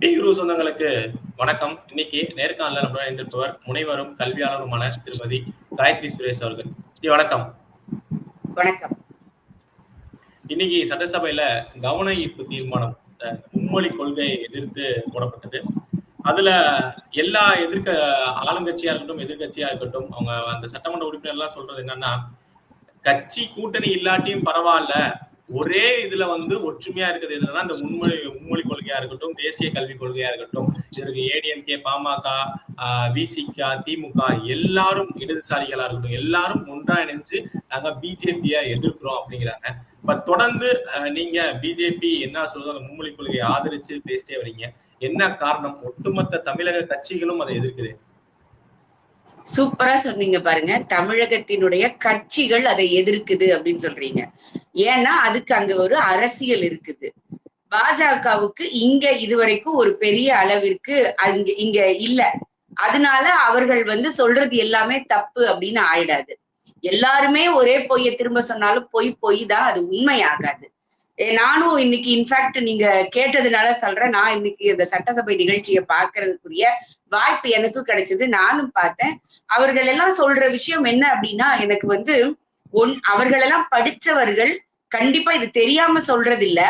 D குரு சொந்தங்களுக்கு வணக்கம். இன்னைக்கு நேர்காணல நம்மளோட இணைந்திருப்பவர் முனைவரும் கல்வியாளருமான திருமதி காயத்ரி சுரேஷ் அவர்கள். ஜி வணக்கம். வணக்கம். இன்னைக்கு சட்டசபையில கவன ஈர்ப்பு தீர்மானம் மும்மொழி கொள்கையை எதிர்த்து போடப்பட்டது. அதுல எல்லா எதிர்க்க ஆளுங்கட்சியா இருக்கட்டும் எதிர்க்கட்சியா இருக்கட்டும் அவங்க அந்த சட்டமன்ற உறுப்பினர் எல்லாம் சொல்றது என்னன்னா கட்சி கூட்டணி இல்லாட்டியும் பரவாயில்ல ஒரே இதுல வந்து ஒற்றுமையா இருக்குது எதுனா இந்த முன்மொழி மும்மொழி கொள்கையா இருக்கட்டும் தேசிய கல்விக் கொள்கையா இருக்கட்டும். இதற்கு ஏடிஎம்கே பாமக விசிக திமுக எல்லாரும் இடதுசாரிகளா இருக்கட்டும் எல்லாரும் ஒன்றா இணைஞ்சு நாங்க பிஜேபியா எதிர்க்கிறோம் அப்படிங்கிறாங்க. பட் தொடர்ந்து அஹ், நீங்க பிஜேபி என்ன சொல்றது அந்த மும்மொழி கொள்கையை ஆதரிச்சு பேசிட்டே வரீங்க. என்ன காரணம்? ஒட்டுமொத்த தமிழக கட்சிகளும் அதை எதிர்க்குது. சூப்பரா சொன்னீங்க பாருங்க. தமிழகத்தினுடைய கட்சிகள் அதை எதிர்க்குது அப்படின்னு சொல்றீங்க. ஏன்னா அதுக்கு அங்க ஒரு அரசியல் இருக்குது. பாஜகவுக்கு இங்க இதுவரைக்கும் ஒரு பெரிய அளவிற்கு அங்க இங்க இல்ல. அதனால அவர்கள் வந்து சொல்றது எல்லாமே தப்பு அப்படின்னு ஆயிடாது. எல்லாருமே ஒரே பொய்ய திரும்ப சொன்னாலும் பொய் பொய் தான் அது உண்மையாகாது. நானும் இன்னைக்கு இன்ஃபேக்ட் நீங்க கேட்டதுனால சொல்றேன். நான் இன்னைக்கு இந்த சட்டசபை நிகழ்ச்சியை பாக்குறதுக்குரிய வாய்ப்பு எனக்கும் கிடைச்சது. நானும் பார்த்தேன். அவர்கள் எல்லாம் சொல்ற விஷயம் என்ன அப்படின்னா எனக்கு வந்து ஒன் அவர்களெல்லாம் படிச்சவர்கள் கண்டிப்பா இது தெரியாம சொல்றது இல்ல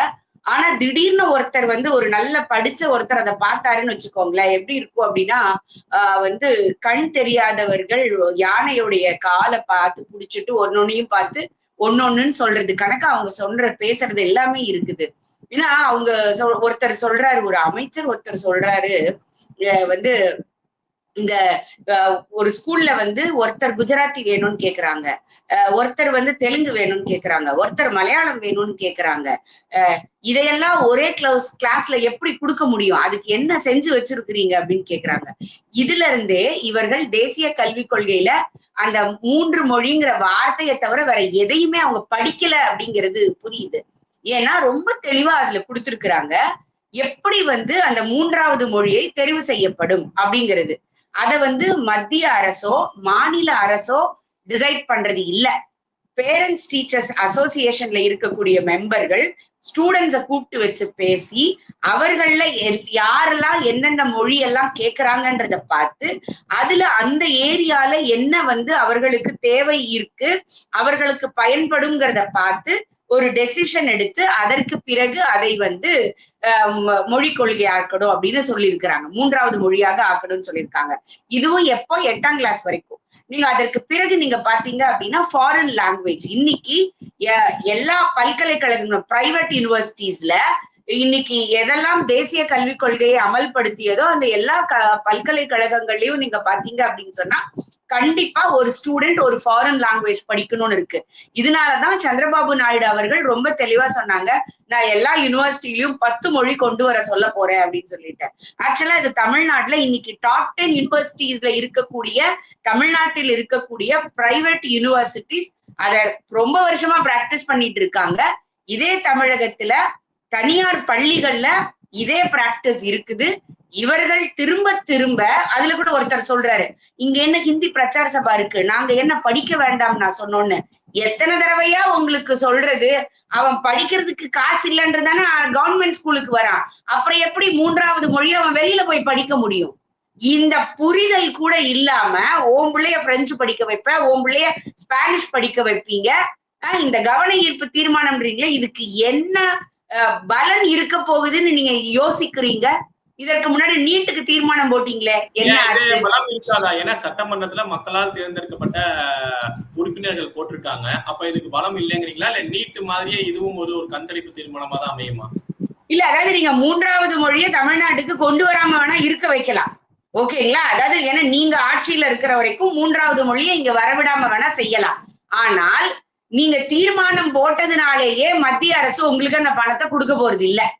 ஆனா திடீர்னு ஒருத்தர் வந்து ஒரு நல்ல படிச்ச ஒருத்தர் அதை பார்த்தாருன்னு வச்சுக்கோங்களேன். எப்படி இருக்கும் அப்படின்னா ஆஹ் வந்து கண் தெரியாதவர்கள் யானையுடைய காலை பார்த்து புடிச்சிட்டு ஒன்னொன்னையும் பார்த்து ஒன்னொன்னு சொல்றது கணக்கு அவங்க சொல்ற பேசுறது எல்லாமே இருக்குது. ஏன்னா அவங்க சொல் ஒருத்தர் சொல்றாரு ஒரு அமைச்சர் ஒருத்தர் சொல்றாரு அஹ் வந்து இந்த ஒரு ஸ்கூல்ல வந்து ஒருத்தர் குஜராத்தி வேணும்னு கேக்குறாங்க. அஹ், ஒருத்தர் வந்து தெலுங்கு வேணும்னு கேக்குறாங்க. ஒருத்தர் மலையாளம் வேணும்னு கேக்குறாங்க. அஹ், இதையெல்லாம் ஒரே கிளவுஸ் கிளாஸ்ல எப்படி கொடுக்க முடியும்? அதுக்கு என்ன செஞ்சு வச்சிருக்கிறீங்க அப்படின்னு கேக்குறாங்க. இதுல இருந்தே இவர்கள் தேசிய கல்விக் கொள்கையில அந்த மூன்று மொழிங்கிற வார்த்தையை தவிர வேற எதையுமே அவங்க படிக்கல அப்படிங்கிறது புரியுது. ஏன்னா ரொம்ப தெளிவா அதுல கொடுத்திருக்கிறாங்க. எப்படி வந்து அந்த மூன்றாவது மொழியை தெரிவு செய்யப்படும் அப்படிங்கிறது. அத வந்து மத்திய அரசோ மாநில அரசோ டிசைட் பண்றது இல்ல. பேரண்ட்ஸ் டீச்சர்ஸ் அசோசியேஷன்ல இருக்கக்கூடிய மெம்பர்கள் ஸ்டூடெண்ட்ஸ கூப்பிட்டு வச்சு பேசி அவர்கள்ல யாரெல்லாம் என்னென்ன மொழி எல்லாம் கேக்குறாங்கன்றத பார்த்து அதுல அந்த ஏரியால என்ன வந்து அவர்களுக்கு தேவை இருக்கு அவர்களுக்கு பயன்படுங்கிறத பார்த்து ஒரு டெசிஷன் எடுத்து அதற்கு பிறகு அதை வந்து அஹ், மொழி கொள்கை ஆக்கணும் அப்படின்னு சொல்லியிருக்கிறாங்க. மூன்றாவது மொழியாக ஆக்கணும்னு சொல்லியிருக்காங்க. இதுவும் எப்போ? எட்டாம் கிளாஸ் வரைக்கும். நீங்க அதற்கு பிறகு நீங்க பாத்தீங்க அப்படின்னா ஃபாரின் லாங்குவேஜ் இன்னைக்கு எல்லா பல்கலைக்கழகம் பிரைவேட் யூனிவர்சிட்டிஸ்ல இன்னைக்கு எதெல்லாம் தேசிய கல்விக் கொள்கையை அமல்படுத்தியதோ அந்த எல்லா க பல்கலைக்கழகங்கள்லயும் நீங்க பாத்தீங்க அப்படின்னு சொன்னா கண்டிப்பா ஒரு ஸ்டூடெண்ட் ஒரு ஃபாரின் லாங்குவேஜ் படிக்கணும்னு இருக்கு. இதனாலதான் சந்திரபாபு நாயுடு அவர்கள் ரொம்ப தெளிவா சொன்னாங்க நான் எல்லா யூனிவர்சிட்டிலயும் பத்து மொழி கொண்டு வர சொல்ல போறேன் அப்படின்னு சொல்லிட்டு. ஆக்சுவலா இது தமிழ்நாட்டுல இன்னைக்கு டாப் டென் யூனிவர்சிட்டிஸ்ல இருக்கக்கூடிய தமிழ்நாட்டில் இருக்கக்கூடிய பிரைவேட் யூனிவர்சிட்டிஸ் அத ரொம்ப வருஷமா பிராக்டிஸ் பண்ணிட்டு இருக்காங்க. இதே தமிழகத்துல தனியார் பள்ளிகள்ல இதே பிராக்டிஸ் இருக்குது. இவர்கள் திரும்ப திரும்ப அதுல கூட ஒருத்தர் சொல்றாரு இங்க என்ன ஹிந்தி பிரச்சார சபா இருக்கு? நாங்க என்ன படிக்க வேண்டாம் நான் சொன்னோன்னு. எத்தனை தடவையா உங்களுக்கு சொல்றது? அவன் படிக்கிறதுக்கு காசு இல்லைன்றதானே கவர்மெண்ட் ஸ்கூலுக்கு வரான். அப்புறம் எப்படி மூன்றாவது மொழி அவன் வெளியில போய் படிக்க முடியும்? இந்த புரிதல் கூட இல்லாம ஓம் பிள்ளைய பிரெஞ்சு படிக்க வைப்ப ஓம் பிள்ளைய ஸ்பானிஷ் படிக்க வைப்பீங்க. ஆஹ் இந்த கவன ஈர்ப்பு தீர்மானம்ன்றீங்களே இதுக்கு என்ன பலன் இருக்க போகுதுன்னு நீங்க யோசிக்கிறீங்க. இதற்கு முன்னாடி நீட்டுக்கு தீர்மானம் போட்டீங்களே என்ன பலம் இருக்காதா? ஏன்னா சட்டமன்றத்துல மக்களால் தேர்ந்தெடுக்கப்பட்ட உறுப்பினர்கள் போட்டிருக்காங்க. அப்ப இதுக்கு பலம் இல்லைங்கிறீங்களா? இல்ல நீட்டு மாதிரியே இதுவும் ஒரு ஒரு கந்தளிப்பு தீர்மானமா தான் அமையுமா? இல்ல அதாவது நீங்க மூன்றாவது மொழியை தமிழ்நாட்டுக்கு கொண்டு வராம வேணா இருக்க வைக்கலாம். ஓகேங்களா? அதாவது ஏன்னா நீங்க ஆட்சியில இருக்கிற வரைக்கும் மூன்றாவது மொழியை இங்க வரவிடாம வேணா செய்யலாம். ஆனால் நீங்க தீர்மானம் போட்டதுனாலேயே மத்திய அரசு உங்களுக்கு அந்த பணத்தை கொடுக்க போறது இல்ல.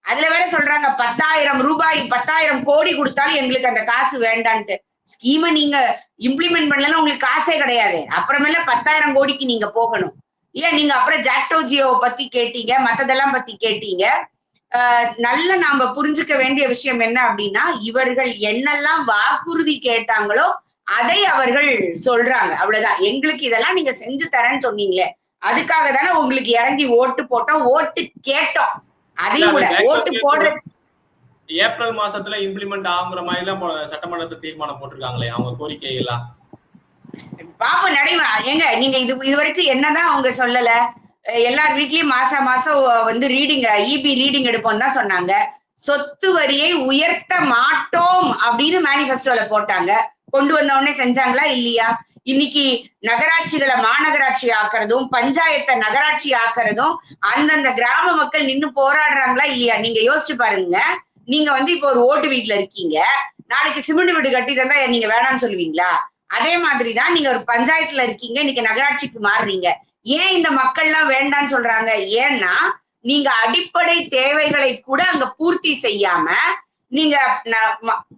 அதுல வேற சொல்றாங்க பத்தாயிரம் ரூபாய் பத்தாயிரம் கோடி கொடுத்தாலும் எங்களுக்கு அந்த காசு வேண்டான்ட்டு. ஸ்கீமை நீங்க இம்ப்ளிமெண்ட் பண்ணலாம் உங்களுக்கு காசே கிடையாது. அப்புறமேல பத்தாயிரம் கோடிக்கு நீங்க போகணும். இல்ல நீங்க அப்புறம் ஜாக்டோஜியோ பத்தி கேட்டீங்க மத்ததெல்லாம் பத்தி கேட்டீங்க. ஆஹ் நல்ல நாம புரிஞ்சுக்க வேண்டிய விஷயம் என்ன அப்படின்னா இவர்கள் என்னெல்லாம் வாக்குறுதி கேட்டாங்களோ அதை அவர்கள் சொல்றாங்க. அவ்வளவுதான். எங்களுக்கு இதெல்லாம் நீங்க செஞ்சு தரேன்னு சொன்னீங்களே அதுக்காக தானே உங்களுக்கு இறங்கி ஓட்டு போட்டோம் ஓட்டு கேட்டோம். அதையும் கூட ஓட்டு போடுற ஏப்ரல் மாசத்துல இம்ப்ளிமெண்ட் ஆகுங்கிற மாதிரி எல்லாம் சட்டமன்றத்துல தீர்மானம் போட்டிருக்காங்களே அவங்க கோரிக்கை எல்லாம் பாப்போம் நடைமுறை ஏங்க நீங்க இது இது வரைக்கும் என்னதான் அவங்க சொல்லல. எல்லார் வீட்லயும் மாசம் மாசம் வந்து ரீடிங் இபி ரீடிங் எடுப்போம் தான் சொன்னாங்க. சொத்து வரியை உயர்த்த மாட்டோம் அப்படின்னு மேனிஃபெஸ்டோல போட்டாங்க. கொண்டு வந்த உடனே செஞ்சாங்களா இல்லையா? இன்னைக்கு நகராட்சிகளை மாநகராட்சி ஆக்குறதும் பஞ்சாயத்தை நகராட்சி ஆக்குறதும் அந்தந்த கிராம மக்கள் நின்னு போராடுறாங்களா இல்லையா? நீங்க யோசிச்சு பாருங்க. நீங்க வந்து இப்போ ஒரு ஓட்டு வீட்டுல இருக்கீங்க. நாளைக்கு சிமெண்ட் வீடு கட்டி தந்தா நீங்க வேணாம்னு சொல்லுவீங்களா? அதே மாதிரிதான் நீங்க ஒரு பஞ்சாயத்துல இருக்கீங்க இன்னைக்கு நகராட்சிக்கு மாறுறீங்க. ஏன் இந்த மக்கள்லாம் வேண்டாம்னு சொல்றாங்க? ஏன்னா நீங்க அடிப்படை தேவைகளை கூட அங்க பூர்த்தி செய்யாம நீங்க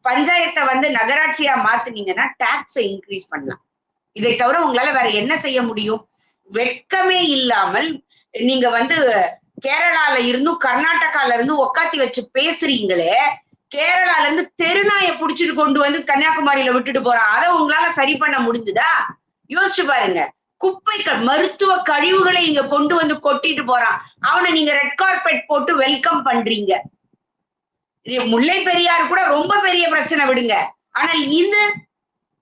பஞ்சாயத்தை வந்து நகராட்சியா மாத்துனீங்கன்னா டாக்ஸை இன்க்ரீஸ் பண்ணலாம். இதை தவிர உங்களால வேற என்ன செய்ய முடியும்? வெட்கமே இல்லாமல் நீங்க வந்து கேரளால இருந்தும் கர்நாடகால இருந்தும் உக்காத்தி வச்சு பேசுறீங்களே கேரளால இருந்து தெருநாய புடிச்சிட்டு கொண்டு வந்து கன்னியாகுமரியில விட்டுட்டு போறான் அதை உங்களால சரி பண்ண முடிஞ்சுதா? யோசிச்சு பாருங்க. குப்பை க- மருத்துவ கழிவுகளை இங்க கொண்டு வந்து கொட்டிட்டு போறான். அவனை நீங்க ரெட் கார்பெட் போட்டு வெல்கம் பண்றீங்க. முல்லை பெரியார் கூட ரொம்ப பெரிய பிரச்சனை விடுங்க. ஆனால் இது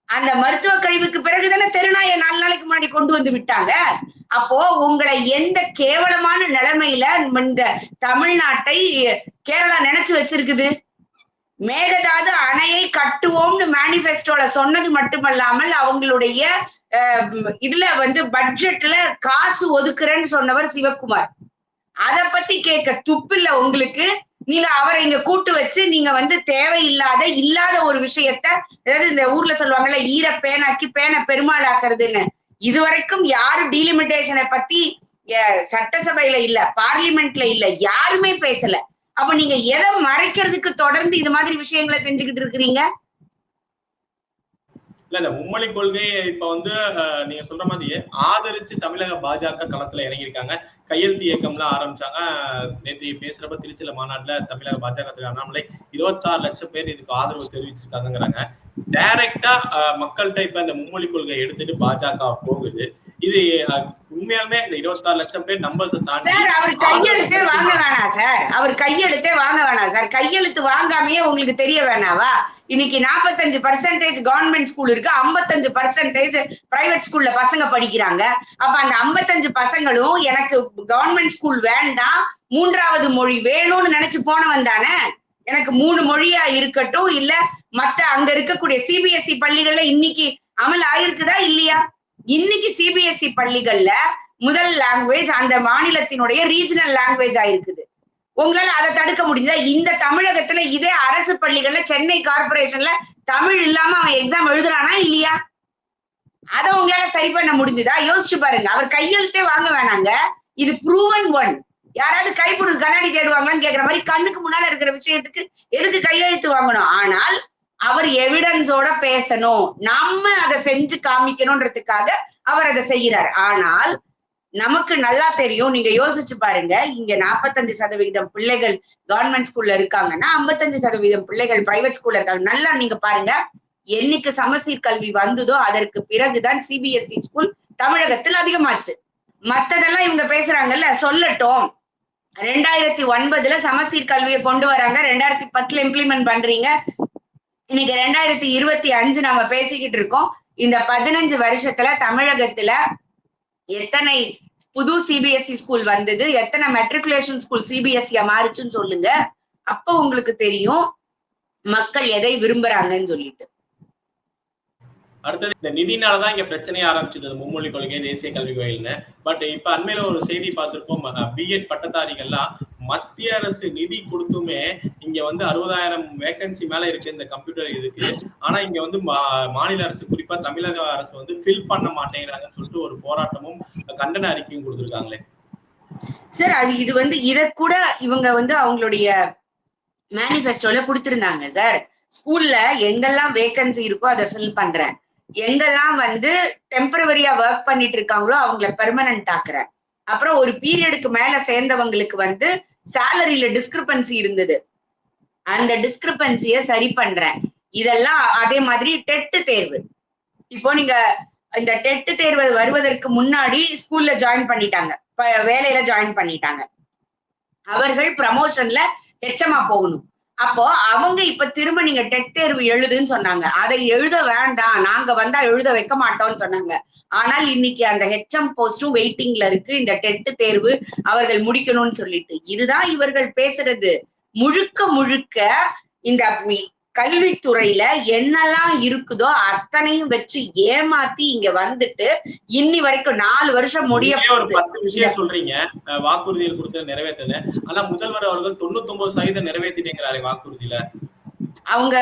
அந்த மருத்துவ கழிவுக்கு பிறகுதானே தெருநாயை நாலு நாளைக்கு முன்னாடி கொண்டு வந்து விட்டாங்க. அப்போ உங்களை எந்த கேவலமான நிலைமையில இந்த தமிழ்நாட்டை கேரளா நினைச்சு வச்சிருக்குது? மேகதாது அணையை கட்டுவோம்னு மேனிஃபெஸ்டோல சொன்னது மட்டுமல்லாமல் அவங்களுடைய அஹ், இதுல வந்து பட்ஜெட்ல காசு ஒதுக்குறேன்னு சொன்னவர் சிவகுமார் அத பத்தி கேட்க துப்பில்ல உங்களுக்கு? நீங்க அவரை இங்க கூட்டு வச்சு நீங்க வந்து தேவையில்லாத இல்லாத ஒரு விஷயத்த அதாவது இந்த ஊர்ல சொல்லுவாங்கல்ல ஈர பேனாக்கி பேனை பெருமாளாக்குறதுன்னு இதுவரைக்கும் யாரு டீலிமிட்டேஷனை பத்தி சட்டசபையில இல்ல பார்லிமெண்ட்ல இல்ல யாருமே பேசல. அப்ப நீங்க எதை மறைக்கிறதுக்கு தொடர்ந்து இது மாதிரி விஷயங்களை செஞ்சுக்கிட்டு இருக்கிறீங்க? இல்ல இந்த மும்மொழி கொள்கையை இப்ப வந்து நீங்க சொல்ற மாதிரி ஆதரிச்சு தமிழக பாஜக களத்துல இறங்கியிருக்காங்க கையெழுத்து இயக்கம்லாம் ஆரம்பிச்சாங்க. நேற்று பேசுறப்ப திருச்சியில மாநாட்டுல தமிழக பாஜக திரு அண்ணாமலை இருபத்தாறு லட்சம் பேர் இதுக்கு ஆதரவு தெரிவிச்சிருக்காங்கிறாங்க டைரக்டா மக்கள்கிட்ட இப்ப இந்த மும்மொழி கொள்கையை எடுத்துட்டு பாஜக போகுது. இது உண்மையாலுமே இந்த இருபத்தாறு லட்சம் பேர் நம்பர்ஸை தாண்டி சார் அவர் கையெழுத்தே வாங்க வேணாம் சார். அவர் கையெழுத்தே வாங்க வேணாம் சார். கையெழுத்து வாங்காமையே உங்களுக்கு தெரிய வேணாவா? இன்னைக்கு நாற்பத்தஞ்சு பர்சன்டேஜ் கவர்மெண்ட் ஸ்கூல் இருக்கு. ஐம்பத்தஞ்சு பர்சன்டேஜ் பிரைவேட் ஸ்கூல்ல பசங்க படிக்கிறாங்க. அப்ப அந்த ஐம்பத்தஞ்சு பசங்களும் எனக்கு கவர்மெண்ட் ஸ்கூல் வேண்டாம். மூன்றாவது மொழி வேணும்னு நினைச்சு போனவன் தானே? எனக்கு மூணு மொழியா இருக்கட்டும் இல்ல மத்த அங்க இருக்கக்கூடிய சிபிஎஸ்இ பள்ளிகள்ல இன்னைக்கு அமல் ஆயிருக்குதா இல்லையா? இன்னைக்கு சிபிஎஸ்இ பள்ளிகள்ல முதல் லாங்குவேஜ் அந்த மாநிலத்தினுடைய ரீஜனல் லாங்குவேஜ் ஆயிருக்குது உங்களால அதை தடுக்க முடிஞ்சா இந்த தமிழகத்துல இதே அரசு பள்ளிகள்ல சென்னை கார்பரேஷன்ல தமிழ் இல்லாம அவன் எக்ஸாம் எழுதுறானா இல்லையா? அதை உங்களால சரி பண்ண முடிஞ்சுதா? யோசிச்சு பாருங்க. அவர் கையெழுத்தே வாங்க வேணாங்க. இது ப்ரூவன் ஒன் யாராவது கைப்பிடு கண்ணாடி தேடுவாங்களான்னு கேக்குற மாதிரி கண்ணுக்கு முன்னால இருக்கிற விஷயத்துக்கு எதுக்கு கையெழுத்து வாங்கணும்? ஆனால் அவர் எவிடன்ஸோட பேசணும். நம்ம அதை செஞ்சு காமிக்கணும்ன்றதுக்காக அவர் அதை செய்கிறார். ஆனால் நமக்கு நல்லா தெரியும். நீங்க யோசிச்சு பாருங்க. இங்க நாற்பத்தஞ்சு சதவிகிதம் பிள்ளைகள் கவர்மெண்ட் ஸ்கூல்ல இருக்காங்கன்னா ஐம்பத்தஞ்சு சதவீதம் பிள்ளைகள் பிரைவேட் ஸ்கூல்ல இருக்காங்க. நல்லா நீங்க பாருங்க. என்னைக்கு சமசீர் கல்வி வந்ததோ அதற்கு பிறகுதான் சிபிஎஸ்இ ஸ்கூல் தமிழகத்தில் அதிகமாச்சு. மத்ததெல்லாம் இவங்க பேசுறாங்கல்ல சொல்லட்டும். ரெண்டாயிரத்தி ஒன்பதுல சமசீர் கல்வியை கொண்டு வராங்க. ரெண்டாயிரத்தி பத்துல இம்ப்ளிமெண்ட் பண்றீங்க. இன்னைக்கு ரெண்டாயிரத்தி இருபத்தி அஞ்சு நாம பேசிக்கிட்டு இருக்கோம். இந்த பதினஞ்சு வருஷத்துல தமிழகத்துல எத்தனை புது சிபிஎஸ்இ ஸ்கூல் வந்தது? எத்தனை மெட்ரிகுலேஷன் ஸ்கூல் சிபிஎஸ்இ மாறுச்சுன்னு சொல்லுங்க. அப்ப உங்களுக்கு தெரியும் மக்கள் எதை விரும்புறாங்கன்னு சொல்லிட்டு. அடுத்தது இந்த நிதினாலதான் இங்க பிரச்சனையே ஆரம்பிச்சது. மும்மொழி கொள்கை தேசிய கல்வி கோயில்னு. பட் இப்ப அண்மையில ஒரு செய்தி பார்த்திருப்போம். பிஎட் பட்டதாரிகள்லாம் மத்திய அரசு நிதி கொடுத்துமே இங்க வந்து அறுபதாயிரம் வேகன்சி மேல இருக்கு இந்த கம்ப்யூட்டர் இதுக்கு. ஆனா இங்க வந்து மா- மாநில அரசு குறிப்பா தமிழக அரசு வந்து ஃபில் பண்ண மாட்டேங்கிறாங்கன்னு சொல்லிட்டு ஒரு போராட்டமும் கண்டன அறிக்கையும் கொடுத்திருக்காங்களே. சார் அது இது வந்து இத கூட இவங்க வந்து அவங்களுடைய மேனிஃபெஸ்டோல கொடுத்திருந்தாங்க சார். ஸ்கூல்ல எங்கெல்லாம் வேகன்சி இருக்கோ அதை ஃபில் பண்றேன். எங்கெல்லாம் வந்து டெம்பரவரியா ஒர்க் பண்ணிட்டு இருக்காங்களோ அவங்கள பெர்மனன்ட் ஆக்குறேன். அப்புறம் ஒரு பீரியடுக்கு மேல சேர்ந்தவங்களுக்கு வந்து சேலரியில டிஸ்கிரிபன்சி இருந்தது. அந்த டிஸ்கிரிபன்சிய சரி பண்றேன். இதெல்லாம் அதே மாதிரி டெட்டு தேர்வு. இப்போ நீங்க இந்த டெட்டு தேர்வு வருவதற்கு முன்னாடி ஸ்கூல்ல ஜாயின் பண்ணிட்டாங்க. வேலையில ஜாயின் பண்ணிட்டாங்க. அவர்கள் ப்ரமோஷன்ல ஹெச்எம்ஆ போகணும். அப்போ அவங்க இப்ப திரும்ப நீங்க டெட் தேர்வு எழுதுன்னு சொன்னாங்க. அதை எழுத வேண்டாம். நாங்க வந்தா எழுத வைக்க மாட்டோம்னு சொன்னாங்க. ஆனால் இன்னைக்கு அந்த ஹெச்எம் போஸ்டும் வெயிட்டிங்ல இருக்கு. இந்த டெட்டு தேர்வு அவர்கள் முடிக்கணும்னு சொல்லிட்டு. இதுதான் இவர்கள் பேசுறது. முழுக்க முழுக்க இந்த கல்வித்துறையில என்னெல்லாம் இருக்குதோ அத்தனையும் வச்சு ஏமாத்தி இங்க வந்துட்டு இன்னி வரைக்கும் நாலு வருஷம் முடிய ஒரு பத்து விஷயம் சொல்றீங்க. வாக்குறுதியில் கொடுத்த நிறைவேற்றல ஆனா முதல்வர் அவர்கள் தொண்ணூத்தி ஒன்பது சதவீதம் நிறைவேற்றிட்டேங்கிறாரு வாக்குறுதியில. அவங்க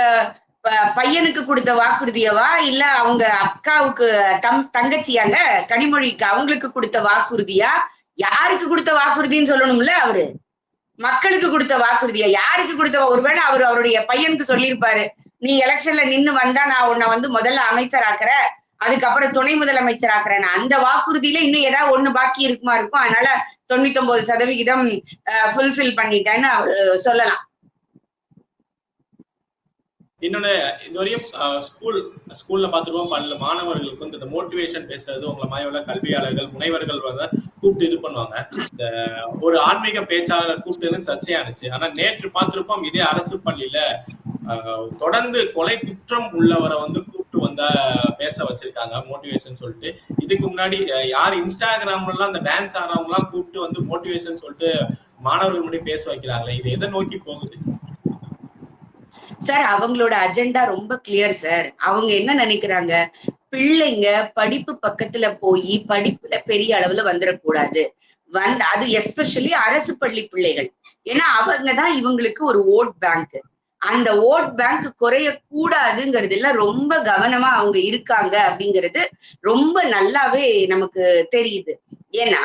பையனுக்கு கொடுத்த வாக்குறுதியவா? இல்ல அவங்க அக்காவுக்கு தம் தங்கச்சியாங்க கனிமொழிக்கு அவங்களுக்கு கொடுத்த வாக்குறுதியா? யாருக்கு கொடுத்த வாக்குறுதின்னு சொல்லணும்ல அவரு? மக்களுக்கு கொடுத்த வாக்குறுதியா? யாருக்கு கொடுத்த ஒருவேளை அவர் அவருடைய பையனுக்கு சொல்லியிருப்பாரு. நீ எலெக்ஷன்ல நின்னு வந்தா நான் உன்னை வந்து முதல்ல அமைச்சர் ஆக்குற அதுக்கப்புறம் துணை முதலமைச்சர் ஆக்குறேன் அந்த வாக்குறுதியில இன்னும் ஏதாவது ஒண்ணு பாக்கி இருக்குமா இருக்கும்? அதனால தொண்ணூத்தி ஒன்பது சதவிகிதம் ஃபுல்ஃபில் பண்ணிட்டேன்னு அவர் சொல்லலாம். இன்னொன்னு இதுவரையும் ஸ்கூல் ஸ்கூல்ல பார்த்துருவோம். பல மாணவர்களுக்கு வந்து இந்த மோட்டிவேஷன் பேசுறது உங்களை மாதிரி உள்ள கல்வியாளர்கள் முனைவர்கள் வந்து கூப்பிட்டு இது பண்ணுவாங்க. இந்த ஒரு ஆன்மீக பேச்சாளரை கூப்பிட்டு சர்ச்சையானுச்சு ஆனா நேற்று பார்த்திருப்போம் இதே அரசு பள்ளியில தொடர்ந்து கொலை குற்றம் உள்ளவரை வந்து கூப்பிட்டு வந்தா பேச வச்சிருக்காங்க மோட்டிவேஷன் சொல்லிட்டு. இதுக்கு முன்னாடி யார் இன்ஸ்டாகிராம்ல எல்லாம் டான்ஸ் ஆடுறவங்க எல்லாம் கூப்பிட்டு வந்து மோட்டிவேஷன் சொல்லிட்டு மாணவர்கள் முன்னாடி பேச வைக்கிறாங்களே இது எதை நோக்கி போகுது? சார் அவங்களோட அஜெண்டா ரொம்ப கிளியர் சார். அவங்க என்ன நினைக்கிறாங்க? பிள்ளைங்க படிப்பு பக்கத்துல போய் படிப்புல பெரிய அளவுல வந்துடக்கூடாது வந்து அது எஸ்பெஷலி அரசு பள்ளி பிள்ளைகள். ஏன்னா அவங்க தான் இவங்களுக்கு ஒரு ஓட் பேங்க். அந்த ஓட் பேங்க் குறைய கூடாதுங்கிறதுல ரொம்ப கவனமா அவங்க இருக்காங்க அப்படிங்கிறது ரொம்ப நல்லாவே நமக்கு தெரியுது. ஏன்னா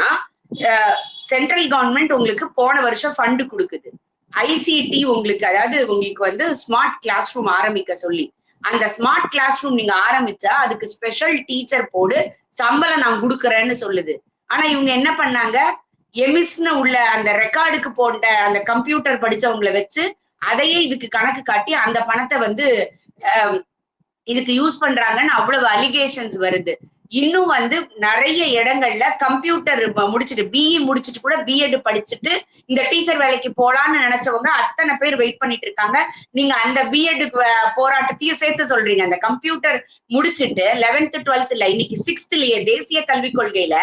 சென்ட்ரல் கவர்மெண்ட் உங்களுக்கு போன வருஷம் ஃபண்டு கொடுக்குது. ஐசிடி உங்களுக்கு அதாவது உங்களுக்கு வந்து ஸ்மார்ட் கிளாஸ் ரூம் ஆரம்பிக்க சொல்லி. அந்த ஸ்மார்ட் கிளாஸ் ரூம் நீங்க ஆரம்பிச்சா அதுக்கு ஸ்பெஷல் டீச்சர் போடு சம்பளம் நான் கொடுக்குறேன்னு சொல்லுது. ஆனா இவங்க என்ன பண்ணாங்க? எமிஸ்னு உள்ள அந்த ரெக்கார்டுக்கு போட்ட அந்த கம்ப்யூட்டர் படிச்சவங்களை வச்சு அதையே இதுக்கு கணக்கு காட்டி அந்த பணத்தை வந்து இதுக்கு யூஸ் பண்றாங்கன்னு அவ்வளவு அலிகேஷன்ஸ் வருது. இன்னும் வந்து நிறைய இடங்கள்ல கம்ப்யூட்டர் முடிச்சுட்டு பிஇ முடிச்சுட்டு கூட பிஎட் படிச்சுட்டு இந்த டீச்சர் வேலைக்கு போலான்னு நினைச்சவங்க அத்தனை பேர் வெயிட் பண்ணிட்டு இருக்காங்க. நீங்க அந்த பிஎட் போராட்டத்தையும் சேர்த்து சொல்றீங்க. அந்த கம்ப்யூட்டர் முடிச்சுட்டு லெவன்த் டுவெல்த்ல இன்னைக்கு சிக்ஸ்த்லயே தேசிய கல்விக் கொள்கையில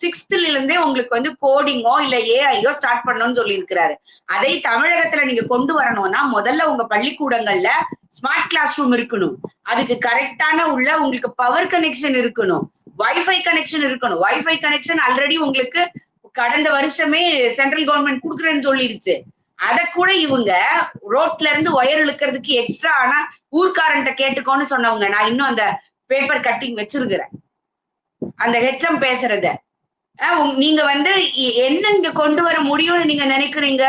சிக்ஸ்த்ல இருந்தே உங்களுக்கு வந்து கோடிங்கோ இல்ல ஏஐயோ ஸ்டார்ட் பண்ணணும்னு சொல்லி இருக்கிறாரு அதை தமிழகத்துல நீங்க கொண்டு வரணும்னா முதல்ல உங்க பள்ளிக்கூடங்கள்ல ஸ்மார்ட் கிளாஸ் ரூம் இருக்கணும். அதுக்கு கரெக்டான உள்ள உங்களுக்கு பவர் கனெக்ஷன் இருக்கணும். வைஃபை கனெக்ஷன் இருக்கணும். வைஃபை கனெக்ஷன் ஆல்ரெடி உங்களுக்கு கடந்த வருஷமே சென்ட்ரல் கவர்மெண்ட் கொடுக்குறேன்னு சொல்லிருச்சு. அதை கூட இவங்க ரோட்ல இருந்து ஒயர் இழுக்கிறதுக்கு எக்ஸ்ட்ரா ஆனா ஊர்க்காரன்ட்ட கேட்டுக்கோன்னு சொன்னவங்க. நான் இன்னும் அந்த பேப்பர் கட்டிங் வச்சிருக்கிறேன். அந்த ஹெச்எம் பேசுறத. நீங்க வந்து என்ன இங்க கொண்டு வர முடியும்னு நீங்க நினைக்கிறீங்க?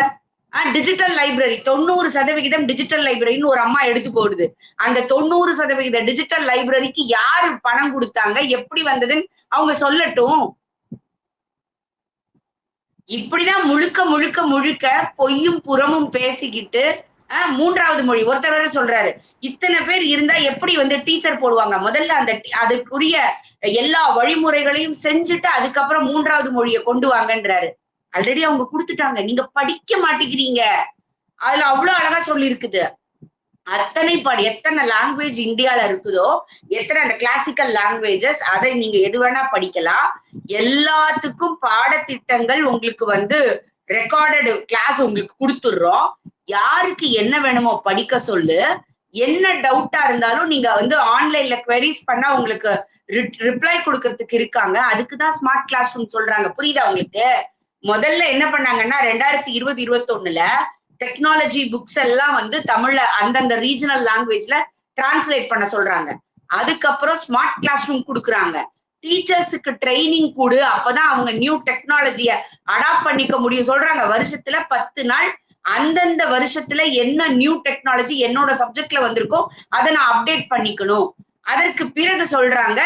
டிஜிட்டல் லைப்ரரி தொண்ணூறு சதவிகிதம் டிஜிட்டல் லைப்ரரின்னு ஒரு அம்மா எடுத்து போடுது. அந்த தொண்ணூறு சதவிகித டிஜிட்டல் லைப்ரரிக்கு யாரு பணம் கொடுத்தாங்க? எப்படி வந்ததுன்னு அவங்க சொல்லட்டும். இப்படிதான் முழுக்க முழுக்க முழுக்க பொய்யும் புறமும் பேசிக்கிட்டு ஆஹ் மூன்றாவது மொழி. ஒருத்தர் வேற சொல்றாரு. இத்தனை பேர் இருந்தா எப்படி வந்து டீச்சர் போடுவாங்க? முதல்ல அந்த அதுக்குரிய எல்லா வழிமுறைகளையும் செஞ்சுட்டு அதுக்கப்புறம் மூன்றாவது மொழியை கொண்டு வாங்கன்றாரு. ஆல்ரெடி அவங்க கொடுத்துட்டாங்க. நீங்க படிக்க மாட்டேங்கிறீங்க. அதுல அவ்வளவு அழகா சொல்லி இருக்குது அத்தனை பாடு எத்தனை லாங்குவேஜ் இந்தியால இருக்குதோ எத்தனை அந்த கிளாசிக்கல் லாங்குவேஜஸ் அதை நீங்க எது வேணா படிக்கலாம். எல்லாத்துக்கும் பாடத்திட்டங்கள் உங்களுக்கு வந்து ரெக்கார்டடு கிளாஸ் உங்களுக்கு கொடுத்துடுறோம். யாருக்கு என்ன வேணுமோ படிக்க சொல்லு. என்ன டவுட்டா இருந்தாலும் நீங்க வந்து ஆன்லைன்ல குவெரிஸ் பண்ணா உங்களுக்கு ரிப்ளை கொடுக்கறதுக்கு இருக்காங்க. அதுக்கு தான் ஸ்மார்ட் கிளாஸ் ரூம் சொல்றாங்க. புரியுதா உங்களுக்கு? முதல்ல என்ன பண்ணாங்கன்னா ரெண்டாயிரத்தி இருபது இருபத்தொன்னுல டெக்னாலஜி புக்ஸ் எல்லாம் வந்து தமிழ்ல அந்தந்த ரீஜனல் லாங்குவேஜ்ல டிரான்ஸ்லேட் பண்ண சொல்றாங்க. அதுக்கப்புறம் ஸ்மார்ட் கிளாஸ் ரூம் கொடுக்குறாங்க. டீச்சர்ஸுக்கு ட்ரைனிங் கொடு அப்பதான் அவங்க நியூ டெக்னாலஜிய அடாப்ட் பண்ணிக்க முடியும். சொல்றாங்க வருஷத்துல பத்து நாள் அந்தந்த வருஷத்துல என்ன நியூ டெக்னாலஜி என்னோட சப்ஜெக்ட்ல வந்திருக்கோ அதை நான் அப்டேட் பண்ணிக்கணும். அதற்கு பிறகு சொல்றாங்க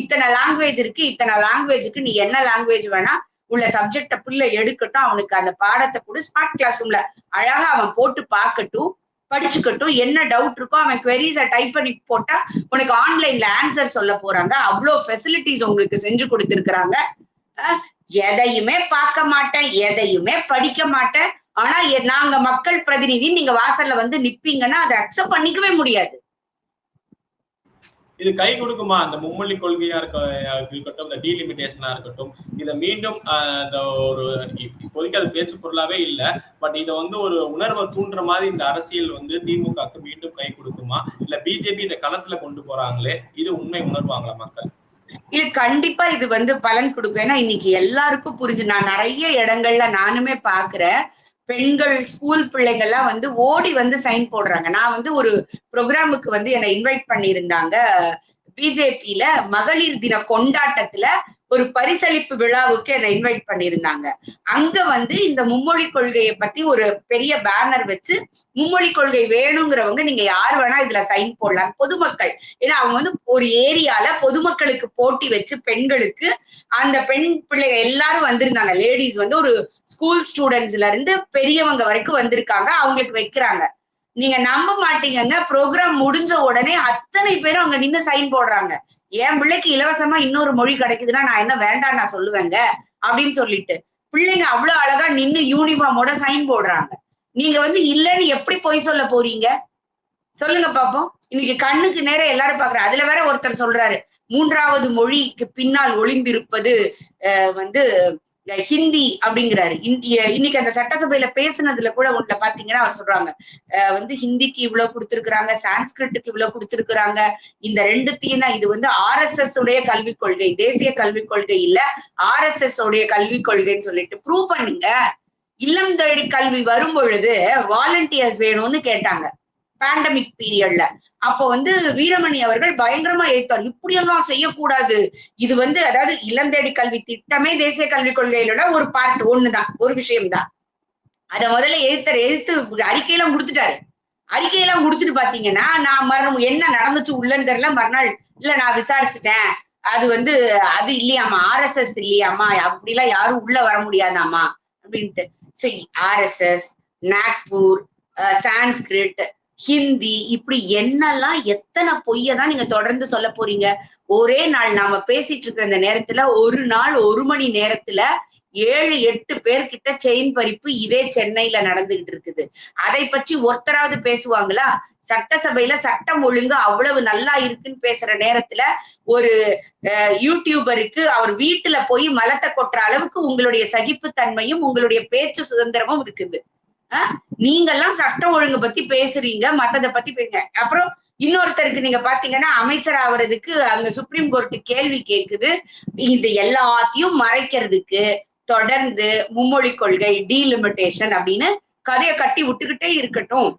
இத்தனை லாங்குவேஜ் இருக்கு இத்தனை லாங்குவேஜுக்கு நீ என்ன லாங்குவேஜ் வேணா உள்ள சப்ஜெக்ட பிள்ளை எடுக்கட்டும் அவனுக்கு அந்த பாடத்தை கூட. ஸ்மார்ட் கிளாஸ் ரூம்ல அழகா அவன் போட்டு பார்க்கட்டும். படிச்சுக்கட்டும். என்ன டவுட் இருக்கோ அவன் குவெரிஸை டைப் பண்ணி போட்டா உனக்கு ஆன்லைன்ல ஆன்சர் சொல்ல போறாங்க. அவ்வளோ ஃபெசிலிட்டிஸ் உங்களுக்கு செஞ்சு கொடுத்துருக்குறாங்க. எதையுமே பார்க்க மாட்டேன் எதையுமே படிக்க மாட்டேன். ஆனா எ- நாங்க மக்கள் பிரதிநிதி நீங்க வாசல்ல வந்து நிப்பீங்கன்னா அதை அக்செப்ட் பண்ணிக்கவே முடியாது. இது கை கொடுக்குமா? அந்த மும்மொழி கொள்கையா இருக்க இருக்கட்டும் இந்த டீலிமிட்டேஷனா இருக்கட்டும். இதை மீண்டும் ஆஹ், இந்த ஒரு இப்போதைக்கு அது பேச்சு பொருளாவே இல்ல. பட் இதை வந்து ஒரு உணர்வை தூண்டுற மாதிரி இந்த அரசியல் வந்து திமுகக்கு மீண்டும் கை கொடுக்குமா? இல்ல பிஜேபி இந்த களத்துல கொண்டு போறாங்களே? இது உண்மை உணர்வாங்களா மக்கள்? இல்ல கண்டிப்பா இது வந்து பலன் கொடுக்கும். ஏன்னா இன்னைக்கு எல்லாருக்கும் புரிஞ்சு நான் நிறைய இடங்கள்ல நானுமே பாக்குறேன். பெண்கள் ஸ்கூல் பிள்ளைங்கள்லாம் வந்து ஓடி வந்து சைன் போடுறாங்க. நான் வந்து ஒரு ப்ரோக்ராமுக்கு வந்து என்னை இன்வைட் பண்ணியிருந்தாங்க. பிஜேபியில மகளிர் தின கொண்டாட்டத்துல ஒரு பரிசளிப்பு விழாவுக்கு என்னை இன்வைட் பண்ணியிருந்தாங்க. அங்க வந்து இந்த மும்மொழி கொள்கையை பத்தி ஒரு பெரிய பேனர் வச்சு மும்மொழி கொள்கை வேணுங்கிறவங்க நீங்க யார் வேணா இதுல சைன் போடலாம். பொதுமக்கள். ஏன்னா அவங்க வந்து ஒரு ஏரியால பொதுமக்களுக்கு போட்டி வச்சு பெண்களுக்கு அந்த பெண் பிள்ளைங்க எல்லாரும் வந்திருந்தாங்க. லேடிஸ் வந்து ஒரு ஸ்கூல் ஸ்டூடெண்ட்ஸ்ல இருந்து பெரியவங்க வரைக்கும் வந்திருக்காங்க. அவங்களுக்கு வைக்கிறாங்க. நீங்க நம்ப மாட்டீங்கங்க. ப்ரோக்ராம் முடிஞ்ச உடனே அத்தனை பேரும் அங்க நின்னு சைன் போடுறாங்க. என் பிள்ளைக்கு இலவசமா இன்னொரு மொழி கிடைக்குதுன்னா நான் என்ன வேண்டாம் நான் சொல்லுவேங்க? அப்படின்னு சொல்லிட்டு. பிள்ளைங்க அவ்வளவு அழகா நின்னு யூனிஃபார்மோட சைன் போடுறாங்க. நீங்க வந்து இல்லைன்னு எப்படி பொய் சொல்ல போறீங்க? சொல்லுங்க பாப்போம். இன்னைக்கு கண்ணுக்கு நேரம் எல்லாரும் பாக்குறாங்க அதுல வேற ஒருத்தர் சொல்றாரு. மூன்றாவது மொழிக்கு பின்னால் ஒளிந்திருப்பது அஹ், வந்து ஹிந்தி அப்படிங்கிறாரு. இன்னைக்கு அந்த சட்டசபையில பேசுனதுல கூட உள்ள பாத்தீங்கன்னா அவர் சொல்றாங்க. வந்து ஹிந்திக்கு இவ்வளவு கொடுத்திருக்கிறாங்க சான்ஸ்கிரிட்டுக்கு இவ்வளவு கொடுத்திருக்கிறாங்க. இந்த ரெண்டுத்தையும் தான் இது வந்து ஆர்எஸ்எஸ் உடைய கல்விக் கொள்கை தேசிய கல்விக் கொள்கை இல்ல ஆர்எஸ்எஸ் உடைய கல்விக் கொள்கைன்னு சொல்லிட்டு ப்ரூவ் பண்ணுங்க. இல்லம் தேடி கல்வி வரும் பொழுது வாலண்டியர்ஸ் வேணும்னு கேட்டாங்க. பேண்டமிக் பீரியட்ல அப்போ வந்து வீரமணி அவர்கள் பயங்கரமா எதிர்த்தார் இப்படியெல்லாம் செய்யக்கூடாது. இது வந்து அதாவது இளந்தேடி கல்வி திட்டமே தேசிய கல்விக் கொள்கையிலோட ஒரு பார்ட் ஒண்ணுதான். ஒரு விஷயம்தான். அத முதல்ல எதிர்த்தார் எதிர்த்து அறிக்கையெல்லாம் கொடுத்துட்டாரு. அறிக்கையெல்லாம் கொடுத்துட்டு பாத்தீங்கன்னா நான் மரணம் என்ன நடந்துச்சு உள்ளன்னு தெரியல. மறுநாள் இல்ல நான் விசாரிச்சுட்டேன். அது வந்து அது இல்லையாமா ஆர்எஸ்எஸ் இல்லையாமா அப்படிலாம் யாரும் உள்ள வர முடியாதாமா அப்படின்ட்டு. சரி ஆர்எஸ்எஸ் நாக்பூர் சான்ஸ்கிரிட் ஹிந்தி இப்படி என்னெல்லாம் எத்தனை பொய்யதான் நீங்க தொடர்ந்து சொல்ல போறீங்க? ஒரே நாள் நாம பேசிட்டு இருக்கிற இந்த நேரத்துல ஒரு நாள் ஒரு மணி நேரத்துல ஏழு எட்டு பேர்கிட்ட செயின் பறிப்பு இதே சென்னையில நடந்துகிட்டு இருக்குது. அதை பற்றி ஒருத்தராவது பேசுவாங்களா? சட்டசபையில சட்டம் ஒழுங்கு அவ்வளவு நல்லா இருக்குன்னு பேசுற நேரத்துல ஒரு அஹ், யூடியூபருக்கு அவர் வீட்டுல போய் மலத்தை கொட்டுற அளவுக்கு உங்களுடைய சகிப்புத்தன்மையும் உங்களுடைய பேச்சு சுதந்திரமும் இருக்குது. நீங்க எல்லாம் சட்டம் ஒழுங்கு பத்தி பேசுறீங்க மத்ததை பத்தி பேசுங்க. அப்புறம் இன்னொருத்தருக்கு நீங்க பாத்தீங்கன்னா அமைச்சர் ஆகுறதுக்கு அங்க சுப்ரீம் கோர்ட் கேள்வி கேக்குது. இது எல்லாத்தையும் மறைக்கிறதுக்கு தொடர்ந்து மும்மொழி கொள்கை டீலிமிட்டேஷன் அப்படின்னு கதையை கட்டி விட்டுக்கிட்டே இருக்கட்டும்.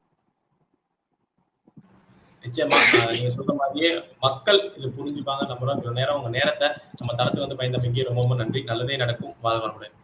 நிச்சயமா நீங்க சொல்ற மாதிரியே மக்கள் இது புரிஞ்சுப்பாங்க. நம்புறோம் நேரம் உங்க நேரத்தை நம்ம தளத்துக்கு வந்து பயந்தமைக்கு ரொம்ப ரொம்ப நன்றி. நல்லதே நடக்கும். வாழ்வாருடன்